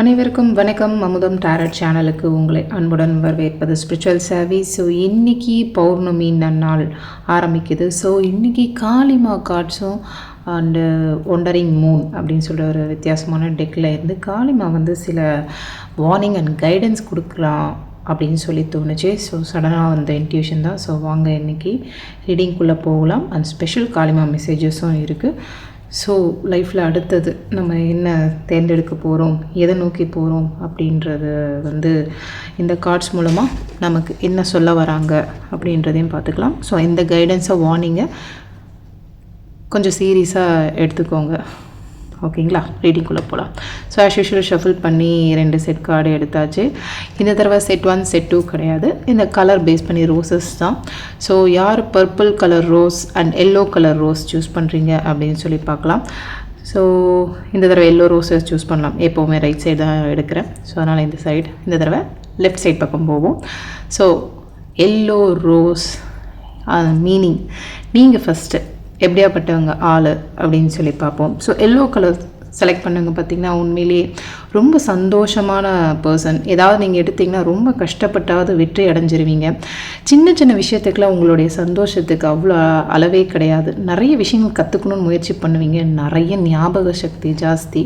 அனைவருக்கும் வணக்கம். அமுதம் டேரட் சேனலுக்கு உங்களை அன்புடன் வரவேற்பது ஸ்பிரிச்சுவல் சர்வீஸ் ஸோ இன்றைக்கி பௌர்ணமி நன்னாள் ஆரம்பிக்குது. ஸோ இன்றைக்கி காளிமா கார்ட்ஸும் அண்டு ஒண்டரிங் மூன் அப்படின்னு சொல்கிற ஒரு வித்தியாசமான டெக்கில் இருந்து காளிமா வந்து சில வார்னிங் அண்ட் கைடன்ஸ் கொடுக்கலாம் அப்படின்னு சொல்லி தோணுச்சு. ஸோ சடனாக வந்த இன்ட்யூஷன் தான். ஸோ வாங்க இன்னைக்கு ரீடிங்குள்ளே போகலாம். அண்ட் ஸ்பெஷல் காளிமா மெசேஜஸும் இருக்குது ஸோ லைஃப்பில் அடுத்தது நம்ம என்ன தேர்ந்தெடுக்க போகிறோம் எதை நோக்கி போகிறோம் அப்படின்றது வந்து இந்த கார்ட்ஸ் மூலமாக நமக்கு என்ன சொல்ல வராங்க? அப்படின்றதையும் பார்த்துக்கலாம். ஸோ இந்த கைடன்ஸை வார்னிங்கை கொஞ்சம் சீரியஸாக எடுத்துக்கோங்க. ஓகேங்களா? ரீடிங்குள்ளே போகலாம் ஸோ ஆஸ் யூஷுவல் ஷஃபில் பண்ணி ரெண்டு செட் கார்டு எடுத்தாச்சு. இந்த தடவை செட் ஒன் செட் டூ கிடையாது. இந்த கலர் பேஸ் பண்ணி ரோசஸ் தான். ஸோ யார் purple colour rose and yellow colour rose choose பண்ணுறீங்க அப்படின்னு சொல்லி பார்க்கலாம். ஸோ இந்த தடவை எல்லோ ரோஸஸ் சூஸ் பண்ணலாம். எப்போவுமே ரைட் சைடு தான் எடுக்கிறேன். ஸோ அதனால் இந்த சைடு இந்த தடவை லெஃப்ட் சைட் பக்கம் போவோம். ஸோ எல்லோ ரோஸ் மீனிங் நீங்கள் ஃபஸ்ட்டு எப்படியாப்பட்டவங்க ஆள் அப்படின்னு சொல்லி பார்ப்போம். ஸோ எல்லோ கலர் செலக்ட் பண்ணுங்க பார்த்திங்கன்னா உண்மையிலேயே ரொம்ப சந்தோஷமான பர்சன் ஏதாவது நீங்கள் எடுத்தீங்கன்னா ரொம்ப கஷ்டப்பட்டாவது வெற்றி அடைஞ்சிருவீங்க. சின்ன சின்ன விஷயத்துக்குலாம் உங்களுடைய சந்தோஷத்துக்கு அவ்வளோ அளவே கிடையாது. நிறைய விஷயங்கள் கற்றுக்கணும்னு முயற்சி பண்ணுவீங்க. நிறைய ஞாபக சக்தி ஜாஸ்தி.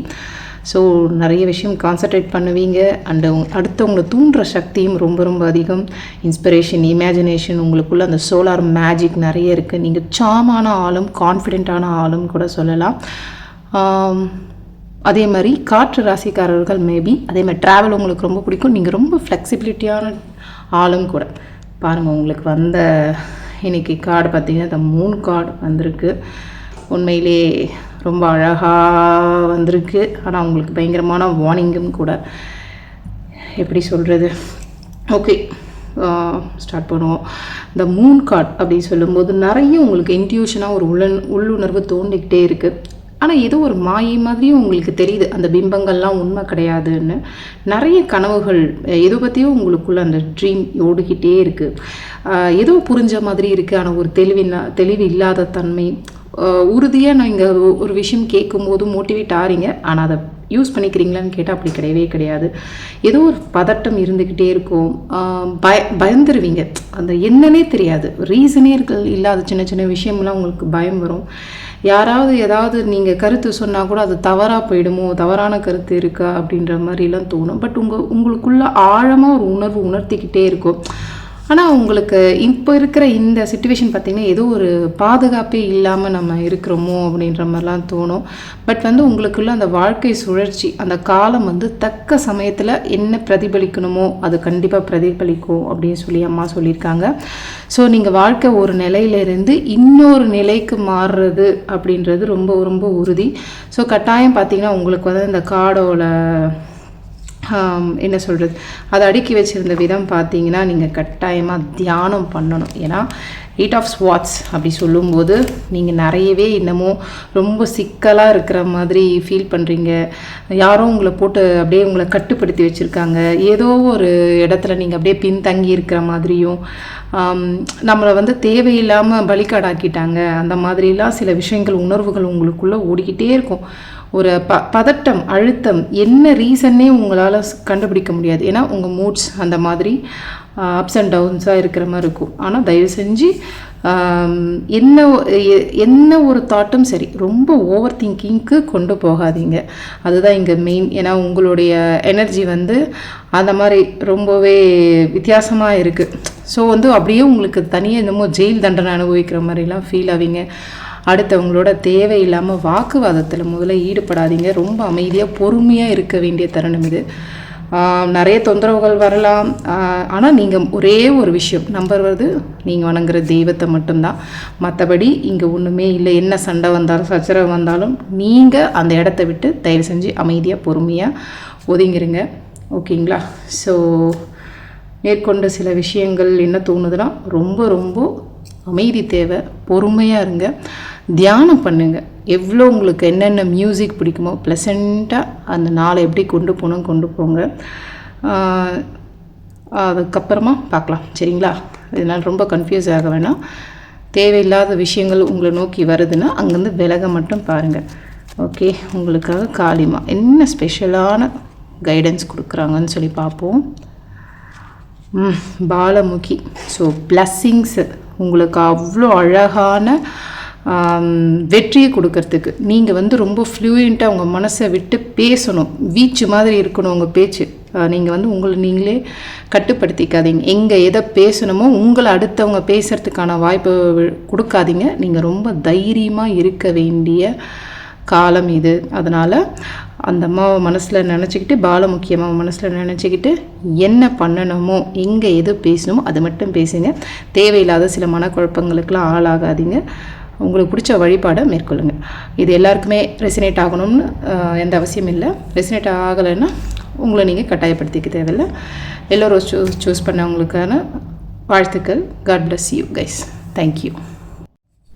ஸோ நிறைய விஷயம் கான்சன்ட்ரேட் பண்ணுவீங்க. அண்டு அடுத்தவங்களை தூண்டுற சக்தியும் ரொம்ப ரொம்ப அதிகம். இன்ஸ்பிரேஷன் இமேஜினேஷன் உங்களுக்குள்ளே அந்த சோலார் மேஜிக் நிறைய இருக்குது நீங்கள் சாமான ஆளும் கான்ஃபிடென்ட்டான ஆளும் கூட சொல்லலாம். அதே மாதிரி காற்று ராசிக்காரர்கள் மேபி அதே மாதிரி ட்ராவல் உங்களுக்கு ரொம்ப பிடிக்கும். நீங்கள் ரொம்ப ஃப்ளெக்சிபிலிட்டியான ஆளும் கூட. பாருங்கள் உங்களுக்கு வந்த இன்றைக்கி கார்டு பார்த்திங்கன்னா இந்த மூணு கார்டு வந்திருக்கு. உண்மையிலே ரொம்ப அழகாக வந்திருக்கு. ஆனால் உங்களுக்கு பயங்கரமான வார்னிங்கும் கூட. எப்படி சொல்கிறது ஓகே ஸ்டார்ட் பண்ணுவோம். இந்த மூன் கார்ட் அப்படி சொல்லும்போது நிறைய உங்களுக்கு இன்ட்யூஷனாக ஒரு உள்ள உள்ளுணர்வு தோண்டிக்கிட்டே இருக்குது ஆனால் ஏதோ ஒரு மாயை மாதிரியும் உங்களுக்கு தெரியுது. அந்த பிம்பங்கள்லாம் உண்மை கிடையாதுன்னு. நிறைய கனவுகள் எதை பற்றியும் உங்களுக்குள்ள அந்த ட்ரீம் ஓடிக்கிட்டே இருக்குது ஏதோ புரிஞ்ச மாதிரி இருக்குது ஆனால் ஒரு தெளிவில்லா தெளிவு இல்லாத தன்மை உறுதியாக நீங்கள் ஒரு விஷயம் கேட்கும்போது மோட்டிவேட் ஆறீங்க. ஆனால் அதை யூஸ் பண்ணிக்கிறீங்களான்னு கேட்டால் அப்படி கிடையவே கிடையாது. ஏதோ ஒரு பதட்டம் இருந்துக்கிட்டே இருக்கும். பய பயந்துருவீங்க. அந்த என்னன்னே தெரியாது. ரீசனே இருக்கு இல்லாத சின்ன சின்ன விஷயம்லாம் உங்களுக்கு பயம் வரும். யாராவது ஏதாவது நீங்கள் கருத்து சொன்னால் கூட அது தவறாக போயிடுமோ? தவறான கருத்து இருக்கா? அப்படின்ற மாதிரிலாம் தோணும். பட் உங்கள் உங்களுக்குள்ள ஆழமாக ஒரு உணர்வு உணர்த்திக்கிட்டே இருக்கும். ஆனால் உங்களுக்கு இப்போ இருக்கிற இந்த சுச்சுவேஷன் பார்த்திங்கன்னா ஏதோ ஒரு பாதுகாப்பே இல்லாமல் நம்ம இருக்கிறோமோ அப்படின்ற மாதிரிலாம் தோணும். பட் வந்து உங்களுக்குள்ள அந்த வாழ்க்கை சுழற்சி அந்த காலம் வந்து தக்க சமயத்தில் என்ன பிரதிபலிக்கணுமோ அது கண்டிப்பாக பிரதிபலிக்கும் அப்படின்னு சொல்லி அம்மா சொல்லியிருக்காங்க. ஸோ நீங்கள் வாழ்க்கை ஒரு நிலையிலேருந்து இன்னொரு நிலைக்கு மாறுறது அப்படின்றது ரொம்ப ரொம்ப உறுதி. ஸோ கட்டாயம் பார்த்தீங்கன்னா உங்களுக்கு வந்து இந்த காடோட என்ன சொல்கிறது அதை அடுக்கி வச்சிருந்த விதம் பார்த்தீங்கன்னா நீங்கள் கட்டாயமாக தியானம் பண்ணணும். ஏன்னா எயிட் ஆஃப் ஸ்வாட்ஸ் அப்படி சொல்லும்போது நீங்கள் நிறையவே இன்னமும் ரொம்ப சிக்கலாக இருக்கிற மாதிரி ஃபீல் பண்ணுறீங்க யாரோ உங்களை போட்டு அப்படியே உங்களை கட்டுப்படுத்தி வச்சுருக்காங்க. ஏதோ ஒரு இடத்துல நீங்கள் அப்படியே பின்தங்கி இருக்கிற மாதிரியும் நம்மளை வந்து தேவையில்லாமல் பலிக்காடாக்கிட்டாங்க. அந்த மாதிரிலாம் சில விஷயங்கள் உணர்வுகள் உங்களுக்குள்ளே ஓடிக்கிட்டே இருக்கும். ஒரு ப பதட்டம் அழுத்தம் என்ன ரீசன்னே உங்களால் கண்டுபிடிக்க முடியாது. ஏன்னா உங்கள் மூட்ஸ் அந்த மாதிரி அப்ஸ் அண்ட் டவுன்ஸாக இருக்கிற மாதிரி இருக்கும். ஆனால் தயவு செஞ்சு என்ன என்ன ஒரு தாட்டும் சரி ரொம்ப ஓவர் திங்கிங்க்கு கொண்டு போகாதீங்க. அதுதான் இங்கே மெயின் ஏன்னா உங்களுடைய எனர்ஜி வந்து அந்த மாதிரி ரொம்பவே வித்தியாசமாக இருக்குது ஸோ வந்து அப்படியே உங்களுக்கு தனியாக என்னமோ ஜெயில் தண்டனை அனுபவிக்கிற மாதிரிலாம் ஃபீல் ஆவீங்க. அடுத்தவங்களோட தேவையில்லாமல் வாக்குவாதத்தில் முதல்ல ஈடுபடாதீங்க. ரொம்ப அமைதியாக பொறுமையாக இருக்க வேண்டிய தருணம் இது. நிறைய தொந்தரவுகள் வரலாம். ஆனால் நீங்கள் ஒரே ஒரு விஷயம் நம்புறது நீங்கள் வணங்குற தெய்வத்தை மட்டும்தான். மற்றபடி இங்கே ஒன்றுமே இல்லை. என்ன சண்டை வந்தாலும் சச்சரவு வந்தாலும் நீங்கள் அந்த இடத்த விட்டு தயவு செஞ்சு அமைதியாக பொறுமையாக ஒதுங்கிருங்க. ஓகேங்களா? ஸோ மேற்கொண்ட சில விஷயங்கள் என்ன தோணுதுன்னா ரொம்ப ரொம்ப அமைதி தேவை பொறுமையாக இருங்க. தியானம் பண்ணுங்கள் எவ்வளோ உங்களுக்கு என்னென்ன மியூசிக் பிடிக்குமோ ப்ளசண்ட்டாக அந்த நாளை எப்படி கொண்டு போகணும் கொண்டு போங்க. அதுக்கப்புறமா பார்க்கலாம். சரிங்களா? இதனால் ரொம்ப கன்ஃபியூஸ் ஆக வேணாம். தேவையில்லாத விஷயங்கள் உங்களை நோக்கி வருதுன்னா அங்கேருந்து விலக மட்டும் பாருங்கள் ஓகே உங்களுக்காக காளிமா. என்ன ஸ்பெஷலான கைடன்ஸ் கொடுக்குறாங்கன்னு சொல்லி பார்ப்போம். ம், பாலமுகி. ஸோ பிளஸ்ஸிங்ஸு உங்களுக்கு அவ்வளோ அழகான வெற்றியை கொடுக்கறதுக்கு. நீங்கள் வந்து ரொம்ப ஃப்ளூயண்ட்டாக உங்கள் மனசை விட்டு பேசணும். வீச்சு மாதிரி இருக்கணும் உங்கள் பேச்சு. நீங்கள் வந்து உங்களை நீங்களே கட்டுப்படுத்திக்காதீங்க. எங்கே எதை பேசணுமோ உங்களை அடுத்தவங்க பேசுகிறதுக்கான வாய்ப்பு கொடுக்காதீங்க. நீங்கள் ரொம்ப தைரியமாக இருக்க வேண்டிய காலம் இது. அதனால் அந்த அம்மாவை மனசில் நினச்சிக்கிட்டு பாலமுக்கிய அம்மாவை மனசில் நினச்சிக்கிட்டு என்ன பண்ணணுமோ எங்கே எது பேசணுமோ அது மட்டும் பேசுங்க. தேவையில்லாத சில மனக்குழப்பங்களுக்கெலாம் ஆளாகாதீங்க. உங்களுக்கு பிடிச்ச வழிபாடை மேற்கொள்ளுங்க. இது எல்லாருக்குமே ரெசினேட் ஆகணும்னு எந்த அவசியம் இல்லை. ரெசினேட் ஆகலைன்னா உங்களை நீங்கள் கட்டாயப்படுத்திக்க தேவையில்லை. எல்லோரும் சூஸ் சூஸ் பண்ணவங்களுக்கான வாழ்த்துக்கள். God bless you guys thank you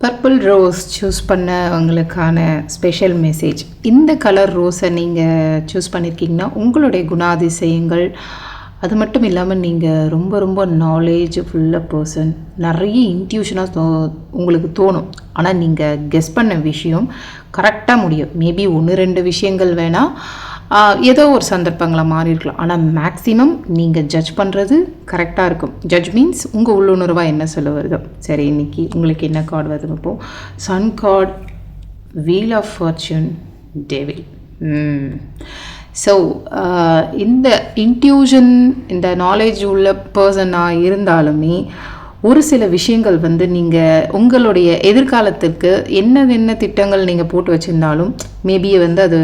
purple rose choose பண்ணவங்களுக்கான special message இந்த கலர் ரோஸை நீங்கள் சூஸ் பண்ணியிருக்கீங்கன்னா உங்களுடைய குணாதிசயங்கள் அது மட்டும் இல்லாமல் நீங்கள் ரொம்ப ரொம்ப நாலேஜ்ஃபுல்ல பர்சன் நிறைய இன்ட்யூஷனாக தோ உங்களுக்கு தோணும். ஆனால் நீங்கள் கெஸ் பண்ண விஷயம் கரெக்டாக முடியும். மேபி ஒன்று ரெண்டு விஷயங்கள் வேணால் ஏதோ ஒரு சந்தர்ப்பங்களை மாறி இருக்கலாம். ஆனால் மேக்ஸிமம் நீங்கள் ஜட்ஜ் பண்ணுறது கரெக்டாக இருக்கும். ஜட்ஜ் மீன்ஸ் உங்கள் உள்ளுணர்வாக என்ன சொல்ல வருதோ. சரி இன்னைக்கு உங்களுக்கு என்ன கார்டு வருது இப்போ sun card wheel of fortune devil so இந்த இன்ட்யூஷன் இந்த நாலேஜ் உள்ள பர்சனாக இருந்தாலுமே ஒரு சில விஷயங்கள் வந்து நீங்கள் உங்களுடைய எதிர்காலத்திற்கு என்ன என்ன திட்டங்கள் நீங்கள் போட்டு வச்சுருந்தாலும் மேபி வந்து அது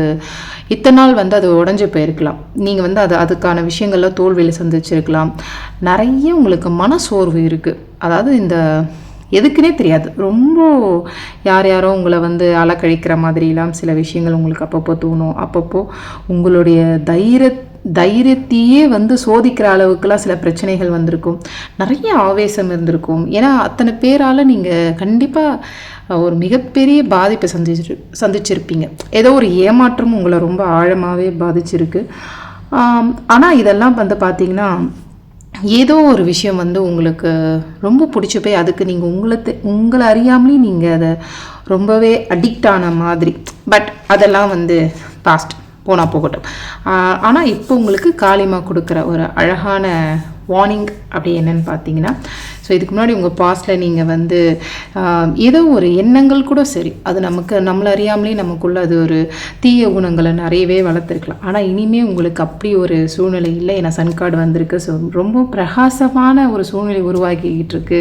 இத்தனை நாள் வந்து அது உடஞ்சி போயிருக்கலாம். நீங்கள் வந்து அது அதுக்கான விஷயங்கள்ல தோல்வியில் சந்திச்சிருக்கலாம். நிறைய உங்களுக்கு மன சோர்வு இருக்குது அதாவது இந்த எதுக்குன்னே தெரியாது. ரொம்ப யார் யாரோ உங்களை வந்து அலக்கழிக்கிற மாதிரிலாம் சில விஷயங்கள் உங்களுக்கு அப்பப்போ தோணும். அப்பப்போ உங்களுடைய தைரிய தைரியத்தையே வந்து சோதிக்கிற அளவுக்குலாம் சில பிரச்சனைகள் வந்திருக்கும். நிறைய ஆவேசம் இருந்திருக்கும். ஏன்னா அத்தனை பேரால் நீங்கள் கண்டிப்பாக ஒரு மிகப்பெரிய பாதிப்பை சந்திச்சிரு சந்திச்சிருப்பீங்க. ஏதோ ஒரு ஏமாற்றம் உங்களை ரொம்ப ஆழமாகவே பாதிச்சிருக்கு. ஆனால் இதெல்லாம் வந்து பார்த்திங்கன்னா ஏதோ ஒரு விஷயம் வந்து உங்களுக்கு ரொம்ப பிடிச்சி போய் அதுக்கு நீங்கள் உங்களை உங்களை அறியாமலே நீங்கள் அதை ரொம்பவே அடிக்ட் ஆன மாதிரி. பட் அதெல்லாம் வந்து பாஸ்ட் போனால் போகட்டும். ஆனால் இப்போ உங்களுக்கு காளிமா கொடுக்குற ஒரு அழகான வார்னிங் அப்படி என்னன்னு பார்த்தீங்கன்னா ஸோ இதுக்கு முன்னாடி உங்கள் பாஸ்டில் நீங்கள் வந்து ஏதோ ஒரு எண்ணங்கள் கூட சரி. அது நமக்கு நம்மளை அறியாமலே நமக்குள்ள அது ஒரு தீய குணங்களை நிறையவே வளர்த்துருக்கலாம். ஆனால் இனிமே உங்களுக்கு அப்படி ஒரு சூழ்நிலை இல்லை. ஏன்னா சன் கார்டு வந்திருக்கு. ஸோ ரொம்ப பிரகாசமான ஒரு சூழ்நிலை உருவாக்கிக்கிட்டு இருக்கு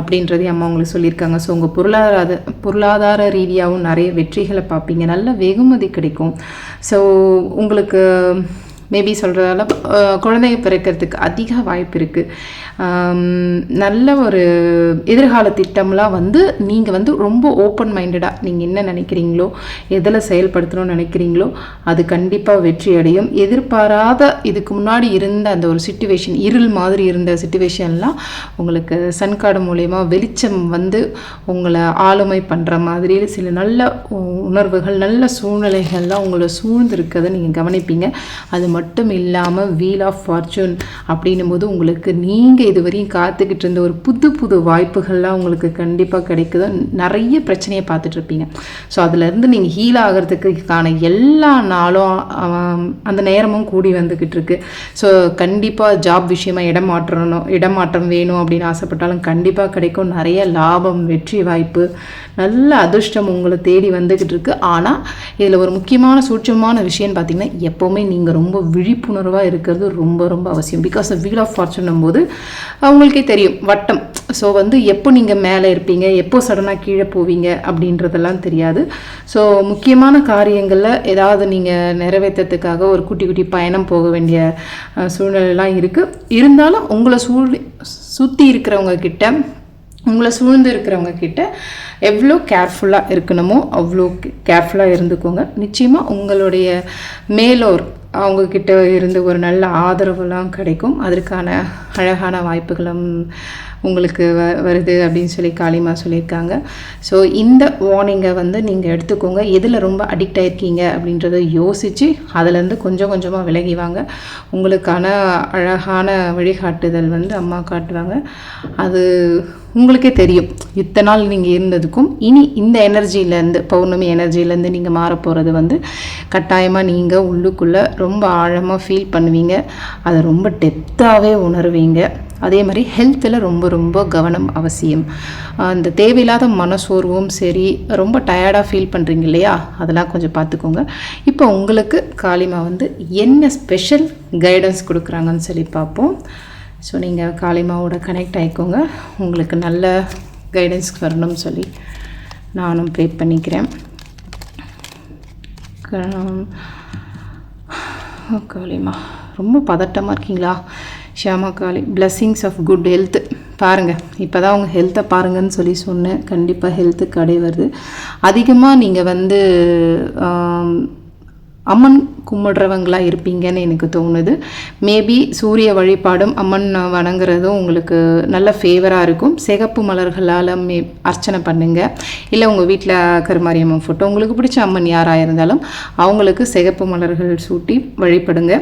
அப்படின்றதையும் அம்மா உங்களுக்கு சொல்லியிருக்காங்க. ஸோ உங்கள் பொருளாதார பொருளாதார ரீதியாகவும் நிறைய வெற்றிகளை பார்ப்பீங்க. நல்ல வெகுமதி கிடைக்கும். ஸோ உங்களுக்கு மேபி சொல்கிறதால குழந்தைங்க பிறக்கிறதுக்கு அதிக வாய்ப்பு இருக்குது நல்ல ஒரு எதிர்கால திட்டம்லாம் வந்து நீங்கள் வந்து ரொம்ப ஓப்பன் மைண்டடாக நீங்கள் என்ன நினைக்கிறீங்களோ எதில் செயல்படுத்தணும்னு நினைக்கிறீங்களோ அது கண்டிப்பாக வெற்றி அடையும். எதிர்பாராத இதுக்கு முன்னாடி இருந்த அந்த ஒரு சுச்சுவேஷன் இருள் மாதிரி இருந்த சுச்சுவேஷன்லாம் உங்களுக்கு சன் கார்டு மூலயமா வெளிச்சம் வந்து உங்களை ஆளுமை பண்ணுற மாதிரி சில நல்ல உணர்வுகள் நல்ல சூழ்நிலைகள்லாம் உங்களை சூழ்ந்து இருக்கிறத நீங்கள் கவனிப்பீங்க. அது மட்டும் மட்டும் இல்லாமல் வீல் ஆஃப் ஃபார்ச்சூன் அப்படின்னும் போது உங்களுக்கு நீங்கள் இதுவரையும் காத்துக்கிட்டு இருந்த ஒரு புது புது வாய்ப்புகள்லாம் உங்களுக்கு கண்டிப்பாக கிடைக்குது? நிறைய பிரச்சனையை பார்த்துட்ருப்பீங்க ஸோ அதுலேருந்து நீங்கள் ஹீல் ஆகிறதுக்கான எல்லா நாளும் அந்த நேரமும் கூடி வந்துக்கிட்டு இருக்கு. ஸோ கண்டிப்பாக ஜாப் விஷயமா இடம் மாற்றணும் இடமாற்றம் வேணும் அப்படின்னு ஆசைப்பட்டாலும் கண்டிப்பாக கிடைக்கும். நிறைய லாபம் வெற்றி வாய்ப்பு நல்ல அதிர்ஷ்டம் உங்களை தேடி வந்துக்கிட்டு இருக்கு. ஆனால் இதில் ஒரு முக்கியமான சூட்சமான விஷயம்னு பார்த்தீங்கன்னா எப்போவுமே நீங்கள் ரொம்ப விழிப்புணர்வாக இருக்கிறது ரொம்ப ரொம்ப அவசியம். பிகாஸ் வீல் ஆஃப் ஃபார்ச்சுன்னும் போது அவங்களுக்கே தெரியும் வட்டம். ஸோ வந்து எப்போ நீங்கள் மேலே இருப்பீங்க எப்போ சடனாக கீழே போவீங்க அப்படின்றதெல்லாம் தெரியாது. ஸோ முக்கியமான காரியங்களில் ஏதாவது நீங்கள் நிறைவேற்றத்துக்காக ஒரு குட்டி குட்டி பயணம் போக வேண்டிய சூழ்நிலைலாம் இருக்குது இருந்தாலும் உங்களை சூழ் சுற்றி இருக்கிறவங்க கிட்ட உங்களை சூழ்ந்து இருக்கிறவங்க கிட்ட எவ்வளோ கேர்ஃபுல்லாக இருக்கணுமோ அவ்வளோ கேர்ஃபுல்லாக இருந்துக்கோங்க. நிச்சயமாக உங்களுடைய மேலோர் அவங்கக்கிட்ட இருந்து ஒரு நல்ல ஆதரவெல்லாம் கிடைக்கும். அதற்கான அழகான வாய்ப்புகளும் உங்களுக்கு வ வருது அப்படின்னு சொல்லி காளிமா சொல்லியிருக்காங்க. ஸோ இந்த வார்னிங்கை வந்து நீங்கள் எடுத்துக்கோங்க. எதில் ரொம்ப அடிக்ட் ஆகிருக்கீங்க அப்படின்றத யோசித்து அதுலேருந்து கொஞ்சம் கொஞ்சமாக விலகி வாங்க. உங்களுக்கான அழகான வழிகாட்டுதல் வந்து அம்மா காட்டுவாங்க. அது உங்களுக்கே தெரியும். இத்தனை நாள் நீங்கள் இருந்ததுக்கும் இனி இந்த எனர்ஜியிலேருந்து பௌர்ணமி எனர்ஜியிலேருந்து நீங்கள் மாற போகிறது வந்து கட்டாயமாக நீங்கள் உள்ளுக்குள்ளே ரொம்ப ஆழமாக ஃபீல் பண்ணுவீங்க. அதை ரொம்ப டெப்த்தாகவே உணர்வீங்க. அதே மாதிரி ஹெல்த்தில் ரொம்ப ரொம்ப கவனம் அவசியம். அந்த தேவையில்லாத மனசோர்வும் சரி ரொம்ப டயர்டாக ஃபீல் பண்ணுறீங்க இல்லையா? அதெல்லாம் கொஞ்சம் பார்த்துக்கோங்க. இப்போ உங்களுக்கு காளிமா வந்து என்ன ஸ்பெஷல் கைடன்ஸ் கொடுக்குறாங்கன்னு சொல்லி பார்ப்போம். ஸோ நீங்கள் காளிமாவோட கனெக்ட் ஆகிக்கோங்க உங்களுக்கு நல்ல கைடன்ஸ் வரணும்னு சொல்லி நானும் ப்ரே பண்ணிக்கிறேன். க- காளிமா ரொம்ப பதட்டமாக இருக்கீங்களா? Shyama Kali blessings of good health பாருங்கள் இப்போ தான் உங்கள் ஹெல்த்தை பாருங்கன்னு சொல்லி சொன்னேன். கண்டிப்பாக ஹெல்த்து கடை வருது. அதிகமாக நீங்கள் வந்து அம்மன் கும்பிட்றவங்களாக இருப்பீங்கன்னு எனக்கு தோணுது. மேபி சூரிய வழிபாடும் அம்மன் வணங்குறதும் உங்களுக்கு நல்ல ஃபேவராக இருக்கும். சிகப்பு மலர்களால் மே அர்ச்சனை பண்ணுங்கள் இல்லை உங்கள் வீட்டில் கருமாரியம்மன் ஃபோட்டோ உங்களுக்கு பிடிச்ச அம்மன் யாராக இருந்தாலும் அவங்களுக்கு சிகப்பு மலர்கள் சூட்டி வழிபடுங்க.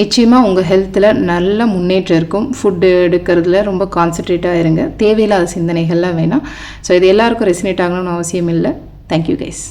நிச்சயமாக உங்கள் ஹெல்த்தில் நல்ல முன்னேற்றம் இருக்கும். ஃபுட்டு எடுக்கிறதுல ரொம்ப கான்சன்ட்ரேட்டாக இருங்க. தேவையில்லாத சிந்தனைகள்லாம் வேணாம். ஸோ இது எல்லாருக்கும் ரெசினேட் ஆகணும்னு அவசியம் இல்லை. Thank you guys